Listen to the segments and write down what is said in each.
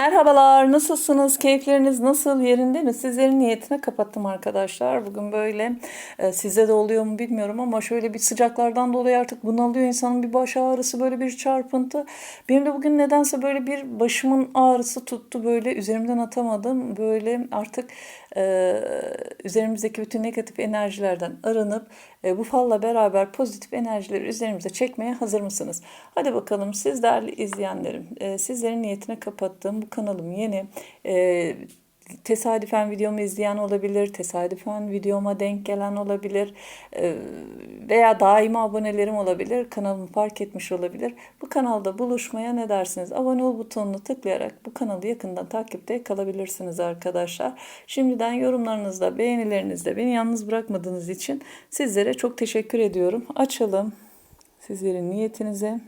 Merhabalar, nasılsınız? Keyifleriniz nasıl? Yerinde mi? Sizlerin niyetine kapattım arkadaşlar. Bugün böyle e, size de oluyor mu bilmiyorum ama şöyle bir sıcaklardan dolayı artık bunalıyor insanın bir baş ağrısı, böyle bir çarpıntı. Benim de bugün nedense böyle bir başımın ağrısı tuttu böyle üzerimden atamadım. Böyle artık e, üzerimizdeki bütün negatif enerjilerden arınıp bu falla beraber pozitif enerjileri üzerimize çekmeye hazır mısınız? Hadi bakalım siz değerli izleyenlerim. E, sizlerin niyetine kapattığım bu kanalım yeni. Tesadüfen videomu izleyen olabilir, tesadüfen videoma denk gelen olabilir e, veya daima abonelerim olabilir, kanalımı fark etmiş olabilir. Bu kanalda buluşmaya ne dersiniz? Abone ol butonunu tıklayarak bu kanalı yakından takipte kalabilirsiniz arkadaşlar. Şimdiden yorumlarınızda, beğenilerinizde beni yalnız bırakmadığınız için sizlere çok teşekkür ediyorum. Açalım sizlerin niyetinize.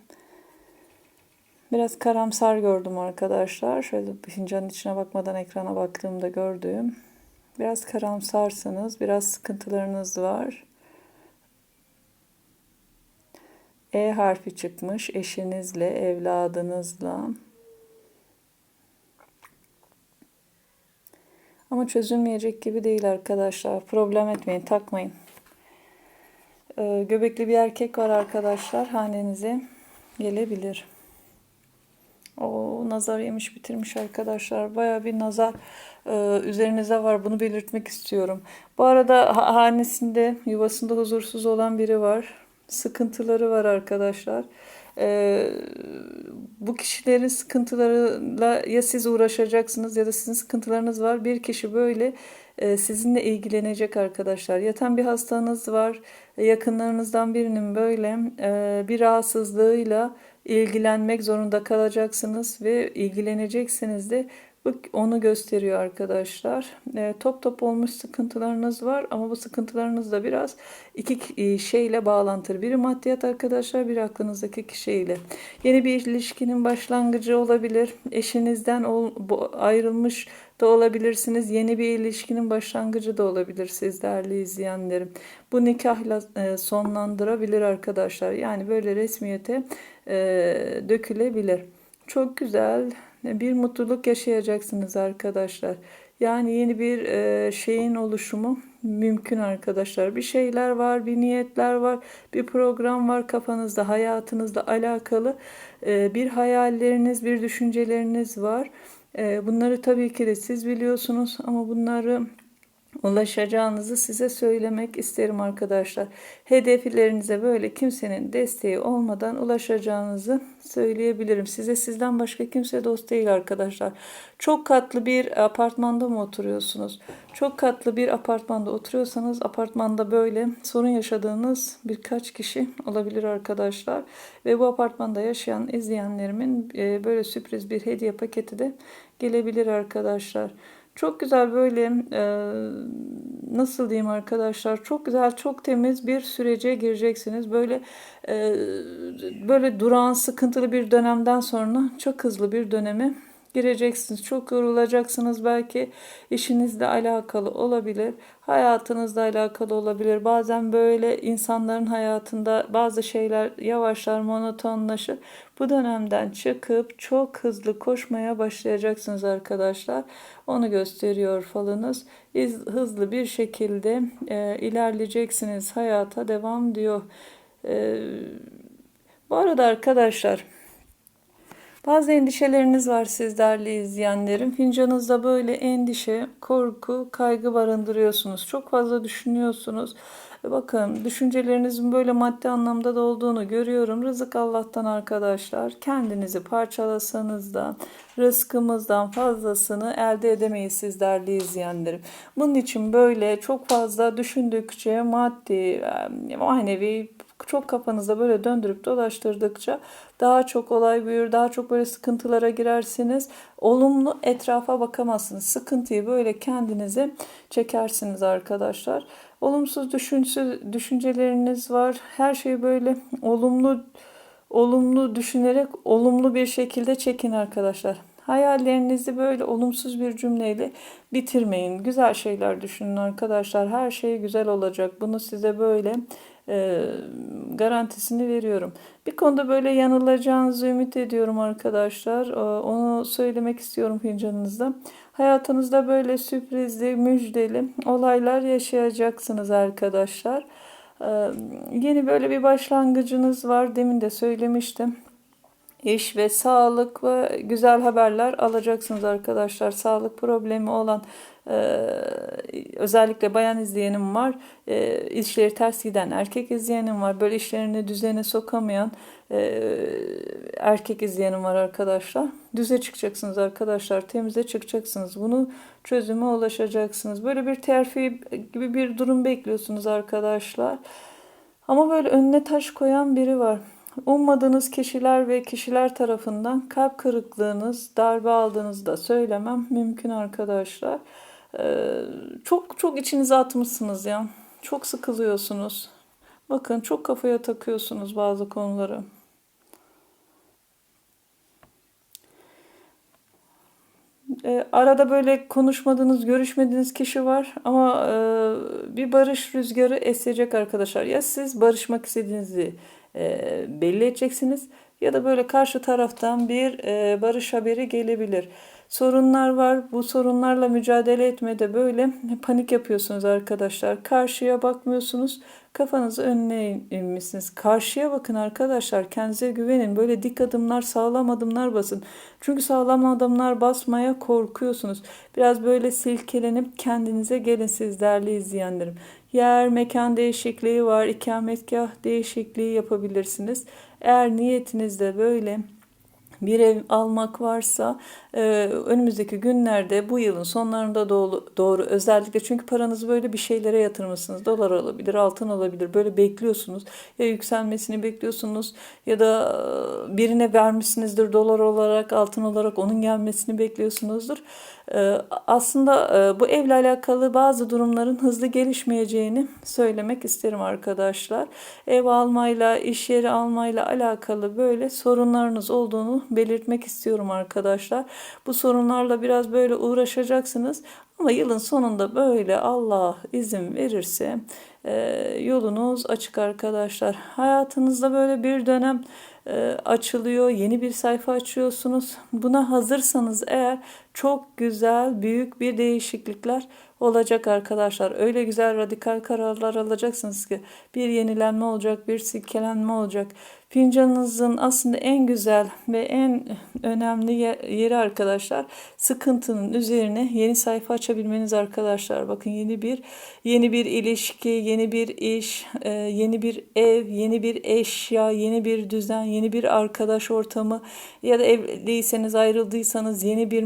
Biraz karamsar gördüm arkadaşlar. Şöyle fincanın içine bakmadan ekrana baktığımda gördüğüm. Biraz karamsarsınız. Biraz sıkıntılarınız var. E harfi çıkmış. Eşinizle, evladınızla. Ama çözülmeyecek gibi değil arkadaşlar. Problem etmeyin, takmayın. Ee, göbekli bir erkek var arkadaşlar. Hanenize gelebilir. O nazar yemiş bitirmiş arkadaşlar. Baya bir nazar e, üzerinize var. Bunu belirtmek istiyorum. Bu arada hanesinde, yuvasında huzursuz olan biri var. Sıkıntıları var arkadaşlar. E, bu kişilerin sıkıntılarıyla ya siz uğraşacaksınız ya da sizin sıkıntılarınız var. Bir kişi böyle sizinle ilgilenecek arkadaşlar. Yatan bir hastanız var. Yakınlarınızdan birinin böyle e, bir rahatsızlığıyla ilgilenmek zorunda kalacaksınız ve ilgileneceksiniz de bu onu gösteriyor arkadaşlar. E, top top olmuş sıkıntılarınız var ama bu sıkıntılarınız da biraz iki e, şeyle bağlantılı. Biri maddiyat arkadaşlar, biri aklınızdaki kişiyle. Yeni bir ilişkinin başlangıcı olabilir. Eşinizden ol, bu, ayrılmış da olabilirsiniz. Yeni bir ilişkinin başlangıcı da olabilir siz değerli izleyenlerim. Bu nikahla e, sonlandırabilir arkadaşlar. Yani böyle resmiyete e, dökülebilir. Çok güzel bir mutluluk yaşayacaksınız arkadaşlar. Yani yeni bir e, şeyin oluşumu mümkün arkadaşlar. Bir şeyler var, bir niyetler var, bir program var kafanızda, hayatınızla alakalı e, bir hayalleriniz, bir düşünceleriniz var. E, bunları tabii ki de siz biliyorsunuz ama bunları ulaşacağınızı size söylemek isterim arkadaşlar. Hedeflerinize böyle kimsenin desteği olmadan ulaşacağınızı söyleyebilirim. Size sizden başka kimse dost değil arkadaşlar. Çok katlı bir apartmanda mı oturuyorsunuz? Çok katlı bir apartmanda oturuyorsanız apartmanda böyle sorun yaşadığınız birkaç kişi olabilir arkadaşlar. Ve bu apartmanda yaşayan izleyenlerimin e, böyle sürpriz bir hediye paketi de gelebilir arkadaşlar. Çok güzel böyle e, nasıl diyeyim arkadaşlar çok güzel çok temiz bir sürece gireceksiniz. Böyle e, böyle duran sıkıntılı bir dönemden sonra çok hızlı bir döneme gireceksiniz. Çok yorulacaksınız belki işinizle alakalı olabilir, hayatınızla alakalı olabilir. Bazen böyle insanların hayatında bazı şeyler yavaşlar, monotonlaşır. Bu dönemden çıkıp çok hızlı koşmaya başlayacaksınız arkadaşlar. Onu gösteriyor falınız. Hızlı bir şekilde e, ilerleyeceksiniz. Hayata devam diyor. E, bu arada arkadaşlar bazı endişeleriniz var siz değerli izleyenlerim. Fincanınızda böyle endişe, korku, kaygı barındırıyorsunuz. Çok fazla düşünüyorsunuz. Bakın düşüncelerinizin böyle maddi anlamda da olduğunu görüyorum. Rızık Allah'tan arkadaşlar. Kendinizi parçalasanız da rızkımızdan fazlasını elde edemeyiz siz değerli izleyenlerim. Bunun için böyle çok fazla düşündükçe maddi, manevi çok kafanızda böyle döndürüp dolaştırdıkça daha çok olay büyür, daha çok böyle sıkıntılara girersiniz. Olumlu etrafa bakamazsınız. Sıkıntıyı böyle kendinize çekersiniz arkadaşlar. Olumsuz düşünsüz düşünceleriniz var. Her şeyi böyle olumlu olumlu düşünerek olumlu bir şekilde çekin arkadaşlar. Hayallerinizi böyle olumsuz bir cümleyle bitirmeyin. Güzel şeyler düşünün arkadaşlar. Her şey güzel olacak. Bunu size böyle e, garantisini veriyorum. Bir konuda böyle yanılacağınızı ümit ediyorum arkadaşlar. E, onu söylemek istiyorum fincanınızda. Hayatınızda böyle sürprizli, müjdeli olaylar yaşayacaksınız arkadaşlar. E, yeni böyle bir başlangıcınız var. Demin de söylemiştim iş ve sağlık ve güzel haberler alacaksınız arkadaşlar. Sağlık problemi olan e, özellikle bayan izleyenim var. E, işleri ters giden erkek izleyenim var. Böyle işlerini düzene sokamayan e, erkek izleyenim var arkadaşlar. Düze çıkacaksınız arkadaşlar. Temize çıkacaksınız. Bunu çözüme ulaşacaksınız. Böyle bir terfi gibi bir durum bekliyorsunuz arkadaşlar. Ama böyle önüne taş koyan biri var. Ummadığınız kişiler ve kişiler tarafından kalp kırıklığınız, darbe aldığınızı da söylemem mümkün arkadaşlar. Ee, çok çok içinize atmışsınız ya. Çok sıkılıyorsunuz. Bakın çok kafaya takıyorsunuz bazı konuları. E, arada böyle konuşmadığınız, görüşmediğiniz kişi var ama e, bir barış rüzgarı esecek arkadaşlar. Ya siz barışmak istediğinizi e, belli edeceksiniz ya da böyle karşı taraftan bir e, barış haberi gelebilir. Sorunlar var. Bu sorunlarla mücadele etmede böyle panik yapıyorsunuz arkadaşlar. Karşıya bakmıyorsunuz. Kafanızı önüne. Karşıya bakın arkadaşlar. Kendinize güvenin. Böyle dik adımlar, sağlam adımlar basın. Çünkü sağlam adımlar basmaya korkuyorsunuz. Biraz böyle silkelenip kendinize gelin siz değerli izleyenlerim. Yer, mekan değişikliği var. ikametgah değişikliği yapabilirsiniz. Eğer niyetinizde böyle bir ev almak varsa e, önümüzdeki günlerde bu yılın sonlarında doğru, doğru özellikle çünkü paranızı böyle bir şeylere yatırmışsınız. Dolar olabilir, altın olabilir. Böyle bekliyorsunuz. Ya yükselmesini bekliyorsunuz ya da e, birine vermişsinizdir dolar olarak, altın olarak onun gelmesini bekliyorsunuzdur. E, aslında e, bu evle alakalı bazı durumların hızlı gelişmeyeceğini söylemek isterim arkadaşlar. Ev almayla, iş yeri almayla alakalı böyle sorunlarınız olduğunu belirtmek istiyorum arkadaşlar. Bu sorunlarla biraz böyle uğraşacaksınız. Ama yılın sonunda böyle Allah izin verirse e, yolunuz açık arkadaşlar. Hayatınızda böyle bir dönem e, açılıyor. Yeni bir sayfa açıyorsunuz. Buna hazırsanız eğer çok güzel, büyük bir değişiklikler olacak arkadaşlar. Öyle güzel radikal kararlar alacaksınız ki bir yenilenme olacak, bir silkelenme olacak. Fincanınızın aslında en güzel ve en önemli yeri arkadaşlar sıkıntının üzerine yeni sayfa açabilmeniz arkadaşlar. Bakın yeni bir yeni bir ilişki, yeni bir iş, e, yeni bir ev, yeni bir eşya, yeni bir düzen, yeni bir arkadaş ortamı ya da evliyseniz ayrıldıysanız yeni bir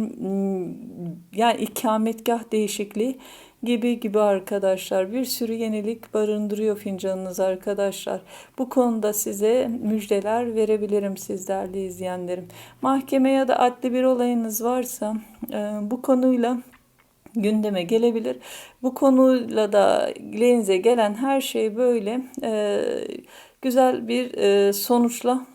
yani ikametgah değişikliği gibi gibi arkadaşlar. Bir sürü yenilik barındırıyor fincanınız arkadaşlar. Bu konuda size müjdeler verebilirim siz değerli izleyenlerim. Mahkeme ya da adli bir olayınız varsa e, bu konuyla gündeme gelebilir. Bu konuyla da elinize gelen her şey böyle e, güzel bir e, sonuçla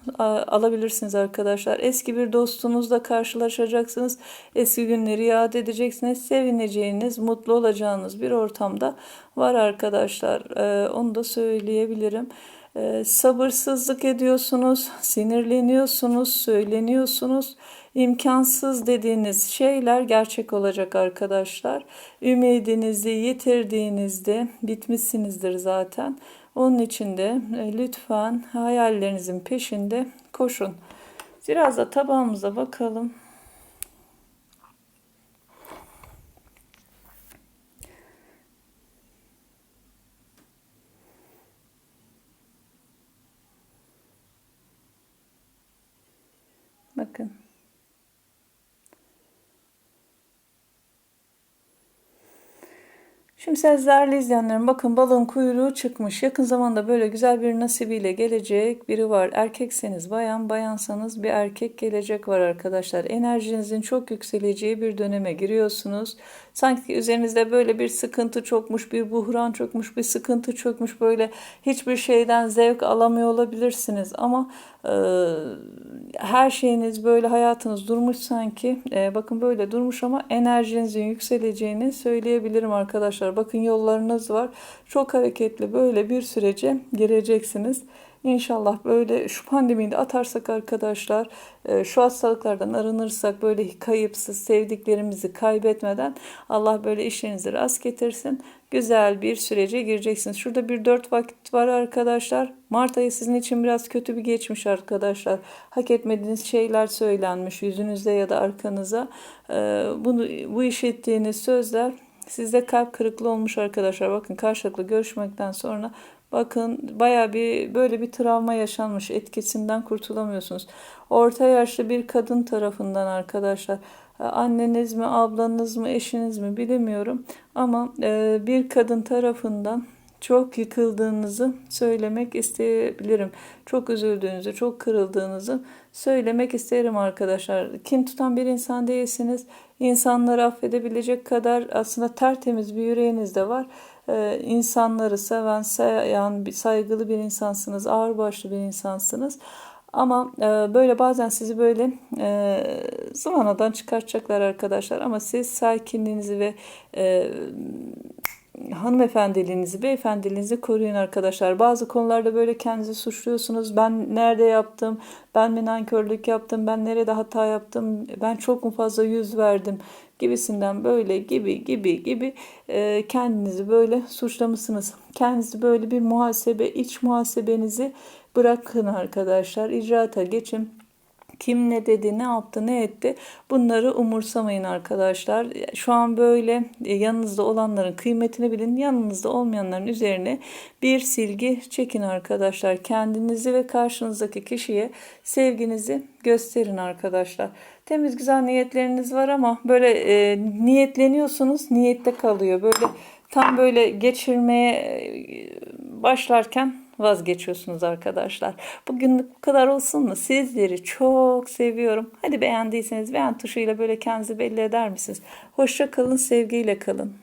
alabilirsiniz arkadaşlar. Eski bir dostunuzla karşılaşacaksınız. Eski günleri yad edeceksiniz. Sevineceğiniz, mutlu olacağınız bir ortamda var arkadaşlar. E, onu da söyleyebilirim. E, sabırsızlık ediyorsunuz, sinirleniyorsunuz, söyleniyorsunuz. İmkansız dediğiniz şeyler gerçek olacak arkadaşlar. Ümidinizi yitirdiğinizde bitmişsinizdir zaten. Onun için de e, lütfen hayallerinizin peşinde koşun. Biraz da tabağımıza bakalım. Bakın. Şimdi sizlerle izleyenlerim bakın balığın kuyruğu çıkmış. Yakın zamanda böyle güzel bir nasibiyle gelecek biri var. Erkekseniz bayan, bayansanız bir erkek gelecek var arkadaşlar. Enerjinizin çok yükseleceği bir döneme giriyorsunuz. Sanki üzerinizde böyle bir sıkıntı çokmuş, bir buhran çökmüş, bir sıkıntı çökmüş böyle hiçbir şeyden zevk alamıyor olabilirsiniz ama e, her şeyiniz böyle hayatınız durmuş sanki. E, bakın böyle durmuş ama enerjinizin yükseleceğini söyleyebilirim arkadaşlar. Bakın yollarınız var. Çok hareketli böyle bir sürece gireceksiniz. İnşallah böyle şu pandemiyi de atarsak arkadaşlar, e, şu hastalıklardan arınırsak böyle kayıpsız sevdiklerimizi kaybetmeden Allah böyle işlerinizi rast getirsin. Güzel bir sürece gireceksiniz. Şurada bir dört vakit var arkadaşlar. Mart ayı sizin için biraz kötü bir geçmiş arkadaşlar. Hak etmediğiniz şeyler söylenmiş yüzünüzde ya da arkanıza. E, Bunu bu işittiğiniz sözler Sizde kalp kırıklığı olmuş arkadaşlar. Bakın karşılıklı görüşmekten sonra bakın baya bir böyle bir travma yaşanmış. Etkisinden kurtulamıyorsunuz. Orta yaşlı bir kadın tarafından arkadaşlar. e, Anneniz mi, ablanız mı, eşiniz mi bilemiyorum. Ama e, bir kadın tarafından çok yıkıldığınızı söylemek isteyebilirim. Çok üzüldüğünüzü, çok kırıldığınızı söylemek isterim arkadaşlar. Kin tutan bir insan değilsiniz. İnsanları affedebilecek kadar aslında tertemiz bir yüreğiniz de var. Ee, insanları seven, sayan, saygılı bir insansınız, ağırbaşlı bir insansınız. Ama e, böyle bazen sizi böyle e, zıvanadan çıkartacaklar arkadaşlar. Ama siz sakinliğinizi ve e, hanımefendiliğinizi, beyefendiliğinizi koruyun arkadaşlar. Bazı konularda böyle kendinizi suçluyorsunuz. Ben nerede yaptım? Ben mi nankörlük yaptım? Ben nerede hata yaptım? Ben çok mu fazla yüz verdim? Gibisinden böyle gibi gibi gibi e, kendinizi böyle suçlamışsınız. Kendinizi böyle bir muhasebe, iç muhasebenizi bırakın arkadaşlar. İcraata geçin. Kim ne dedi, ne yaptı, ne etti bunları umursamayın arkadaşlar. Şu an böyle e, yanınızda olanların kıymetini bilin. Yanınızda olmayanların üzerine bir silgi çekin arkadaşlar. Kendinizi ve karşınızdaki kişiye sevginizi gösterin arkadaşlar. Temiz güzel niyetleriniz var ama böyle e, niyetleniyorsunuz, niyette kalıyor. Böyle tam böyle geçirmeye e, başlarken vazgeçiyorsunuz arkadaşlar. Bugünlük bu kadar olsun mu? Sizleri çok seviyorum. Hadi beğendiyseniz beğen tuşuyla böyle kendinizi belli eder misiniz? Hoşça kalın, sevgiyle kalın.